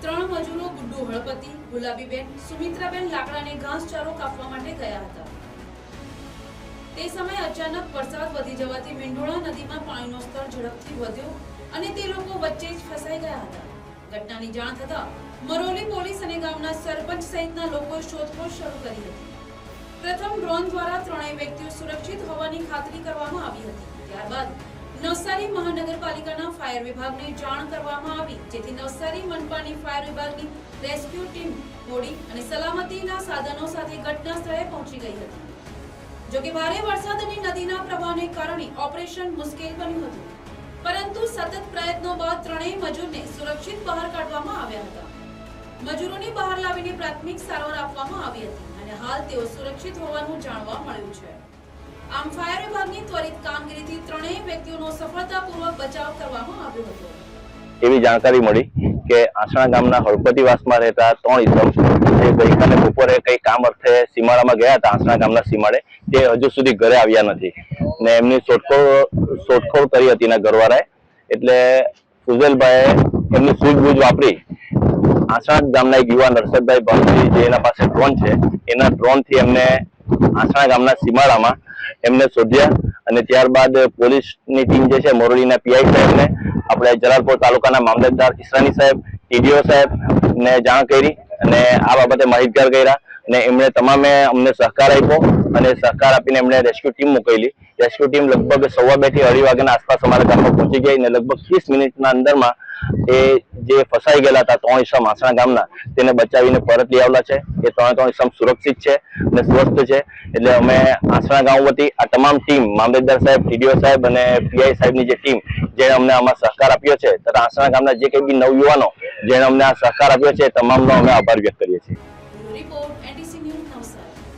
ત્રણ મજૂરો, ગુડ્ડુ હળપતિ, ગુલાબીબેન, સુમિત્રાબેન લાકડા અને ઘાસચારો કાપવા માટે ગયા હતા. તે સમયે અચાનક વરસાદ વધી જવાથી મીંઢોળા નદીમાં પાણીનો સ્તર ઝડપથી વધ્યો અને તે લોકો વચ્ચે જ ફસાઈ ગયા હતા. ઘટનાની જાણ થતા મરોલી પોલીસ અને ગામના સરપંચ સહિતના લોકો શોધખોળ શરૂ કરી હતી. પ્રથમ ડ્રોન દ્વારા ત્રણેય વ્યક્તિઓ સુરક્ષિત હોવાની ખાતરી કરવામાં આવી હતી. ત્યારબાદ નવસારી મહાનગરપાલિકાના ફાયર વિભાગને જાણ કરવામાં આવી, જેથી નવસારી મનપાની ફાયર વિભાગની રેસ્ક્યુ ટીમ હોડી અને સલામતીના સાધનો સાથે ઘટના સ્થળે પહોંચી ગઈ હતી. જોકે ભારે વરસાદ અને નદીના પ્રવાહને કારણે ઓપરેશન મુશ્કેલ બન્યું હતું. સતત પ્રયત્નો બાદ ત્રણેય મજૂરને સુરક્ષિત બહાર કાઢવામાં આવ્યા હતા. મજૂરોને બહાર લાવીને પ્રાથમિક સારવાર આપવામાં આવી હતી અને હાલ તેઓ સુરક્ષિત હોવાનું જાણવા મળ્યું છે. આમ ફાયર વિભાગની ત્વરિત કામગીરીથી ત્રણેય વ્યક્તિઓનો સફળતાપૂર્વક બચાવ કરવામાં આવ્યો હતો. એવી જાણકારી મળી કે આસણા ગામના હળપતિવાસમાં રહેતા ત્રણ ઇસમ જે ગઈકાલે બપોરે કઈ કામ અર્થે સીમાડામાં ગયા હતા, આસણા ગામના સીમાડે, તે હજુ સુધી ઘરે આવ્યા નથી. ને એમની શોધખોળ શોધખોળ કરી હતી ઘરવાળાએ. એટલે ફુઝેલભાઈએ એમની સૂઝબૂઝ વાપરી. આસણા ગામના એક યુવાન હર્ષદભાઈ ભાવજી જે એના પાસે ડ્રોન છે, એના ડ્રોનથી એમને આસણા ગામના સીમાડામાં એમને શોધ્યા અને ત્યારબાદ પોલીસની ટીમ જે છે, મોરડીના પીઆઈ સાહેબને આપણે જલાલપોર તાલુકાના મામલતદાર ઈસરાની સાહેબ ટીડીઓ સાહેબ ને જાણ કરી અને આ બાબતે માહિતગાર કર્યા. અને એમણે તમામે અમને સહકાર આપ્યો અને સહકાર આપીને એમણે રેસ્ક્યુ ટીમ મોકલી. રેસ્ક્યુ ટીમ લગભગ સવા બેથી અઢી વાગ્યાના આસપાસ અમારા ગામમાં પહોંચી ગઈ અને લગભગ ત્રીસ મિનિટના અંદરમાં એ જે ફસાઈ ગયેલા હતા ત્રણ ઈસમ આસણા ગામના, તેને બચાવીને પરત લઈ આવેલા છે. એ ત્રણે ત્રણ ઈસમ સુરક્ષિત છે અને સ્વસ્થ છે. એટલે અમે આસણા ગામ વતી આ તમામ ટીમ મામલતદાર સાહેબ ટીડીઓ સાહેબ અને પીઆઈ સાહેબની જે ટીમ જેણે અમને આમાં સહકાર આપ્યો છે. તથા આસણા ગામના જે કંઈ બી નવયુવાનો, જેણે અમને આ સહકાર આપ્યો છે તમામનો અમે આભાર વ્યક્ત કરીએ છીએ. report NTC News Nausa.